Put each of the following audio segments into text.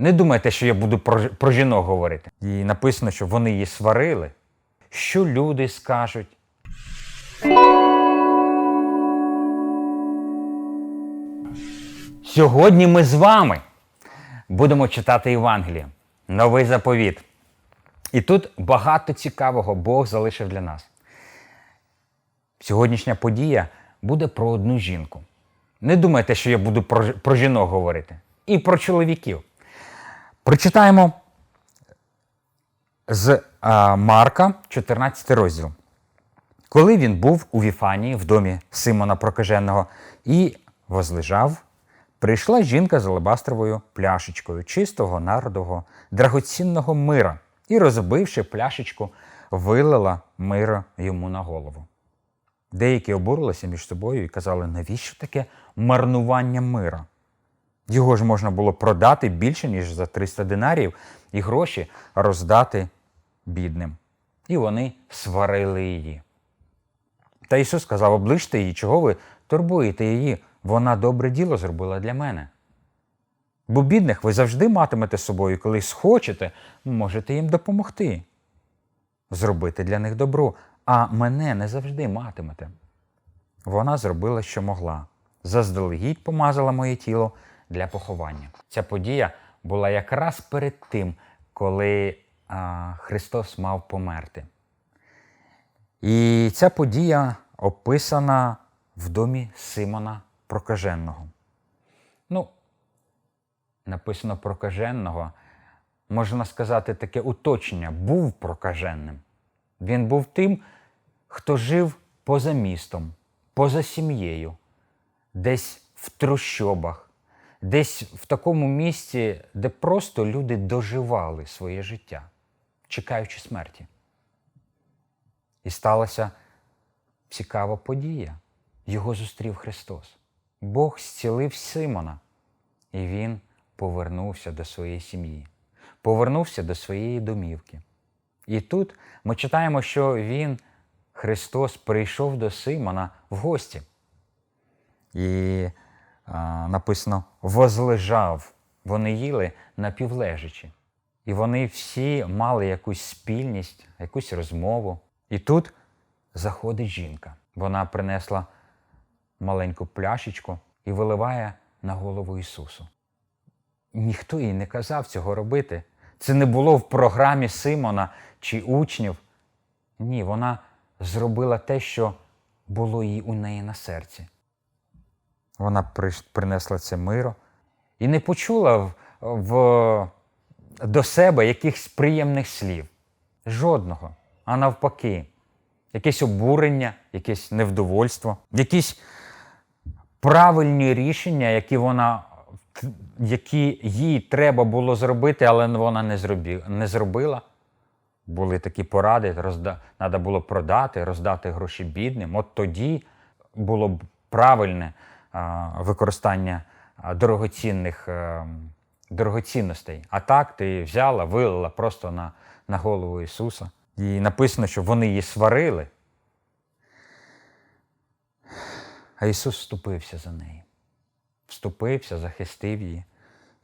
Не думайте, що я буду про, про жінок говорити. І написано, що вони її сварили. Що люди скажуть? Сьогодні ми з вами будемо читати Євангеліє, новий заповіт. І тут багато цікавого Бог залишив для нас. Сьогоднішня подія буде про одну жінку. Не думайте, що я буду про, про жінок говорити. І про чоловіків. Прочитаємо з Марка, 14 розділ. Коли він був у Віфанії в домі Симона Прокаженого і возлежав, прийшла жінка з алебастровою пляшечкою чистого народового драгоцінного мира і, розбивши пляшечку, вилила мира йому на голову. Деякі обурилися між собою і казали, навіщо таке марнування мира? Його ж можна було продати більше, ніж за 300 динарів, і гроші роздати бідним. І вони сварили її. Та Ісус сказав: оближте її, чого ви турбуєте її? Вона добре діло зробила для мене. Бо бідних ви завжди матимете з собою, коли схочете, можете їм допомогти. Зробити для них добро, а мене не завжди матимете. Вона зробила, що могла. Заздалегідь помазала моє тіло для поховання. Ця подія була якраз перед тим, коли а, Христос мав померти. І ця подія описана в домі Симона Прокаженого. Ну, написано прокаженого, можна сказати, таке уточнення, був прокаженним. Він був тим, хто жив поза містом, поза сім'єю, десь в трущобах, десь в такому місці, де просто люди доживали своє життя, чекаючи смерті. І сталася цікава подія. Його зустрів Христос. Бог зцілив Симона, і він повернувся до своєї сім'ї, повернувся до своєї домівки. І тут ми читаємо, що він, Христос, прийшов до Симона в гості. І написано, возлежав. Вони їли напівлежачи. І вони всі мали якусь спільність, якусь розмову. І тут заходить жінка. Вона принесла маленьку пляшечку і виливає на голову Ісусу. Ніхто їй не казав цього робити. Це не було в програмі Симона чи учнів. Ні, вона зробила те, що було їй у неї на серці. Вона принесла це миро і не почула в, в, до себе якихось приємних слів. Жодного. А навпаки, якесь обурення, якесь невдовольство, якісь правильні рішення, які вона які їй треба було зробити, але вона не, зробі, не зробила. Були такі поради, розда, треба було продати, роздати гроші бідним. От тоді було б правильне використання дорогоцінних дорогоцінностей. А так ти взяла, вилила просто на, на голову Ісуса. І написано, що вони її сварили. А Ісус вступився за неї. Вступився, захистив її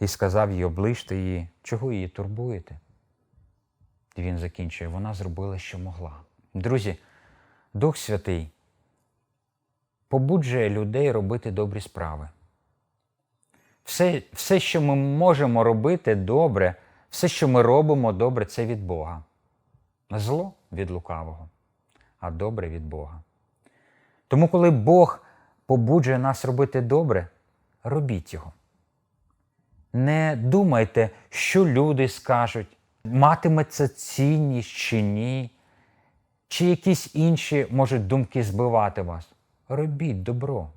і сказав їй, оближте її, чого її турбуєте? І він закінчує, вона зробила, що могла. Друзі, Дух Святий побуджує людей робити добрі справи. Все, все, що ми можемо робити добре, все, що ми робимо добре, це від Бога. Зло від лукавого, а добре від Бога. Тому, коли Бог побуджує нас робити добре, робіть його. Не думайте, що люди скажуть, матиме це цінність чи ні, чи якісь інші можуть думки збивати вас. Робіть добро.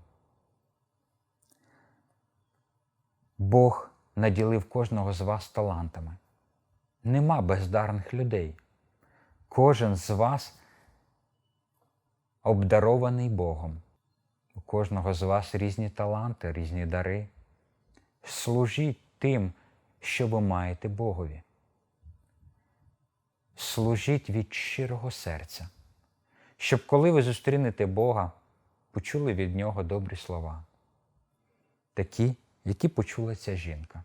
Бог наділив кожного з вас талантами. Нема бездарних людей. Кожен з вас обдарований Богом. У кожного з вас різні таланти, різні дари. Служіть тим, що ви маєте Богові. Служіть від щирого серця, щоб коли ви зустрінете Бога, почули від Нього добрі слова. Такі, які почула ця жінка.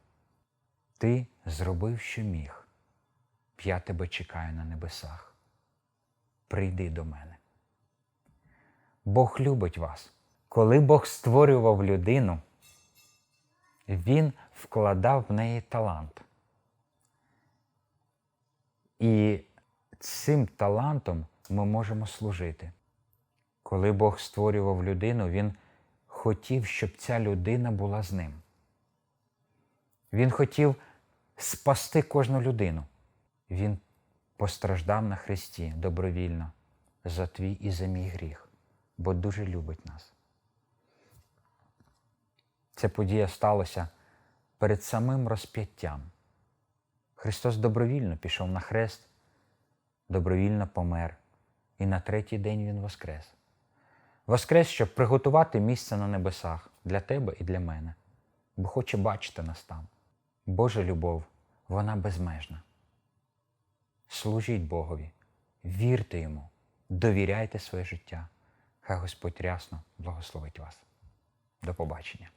Ти зробив, що міг. Я тебе чекаю на небесах. Прийди до мене. Бог любить вас. Коли Бог створював людину, Він вкладав в неї талант. І цим талантом ми можемо служити. Коли Бог створював людину, Він хотів, щоб ця людина була з ним. Він хотів спасти кожну людину. Він постраждав на Христі добровільно за твій і за мій гріх, бо дуже любить нас. Ця подія сталася перед самим розп'яттям. Христос добровільно пішов на хрест, добровільно помер, і на третій день Він воскрес. Воскрес, щоб приготувати місце на небесах для тебе і для мене, бо хоче бачити нас там. Божа любов, вона безмежна. Служіть Богові, вірте Йому, довіряйте своє життя. Хай Господь рясно благословить вас. До побачення.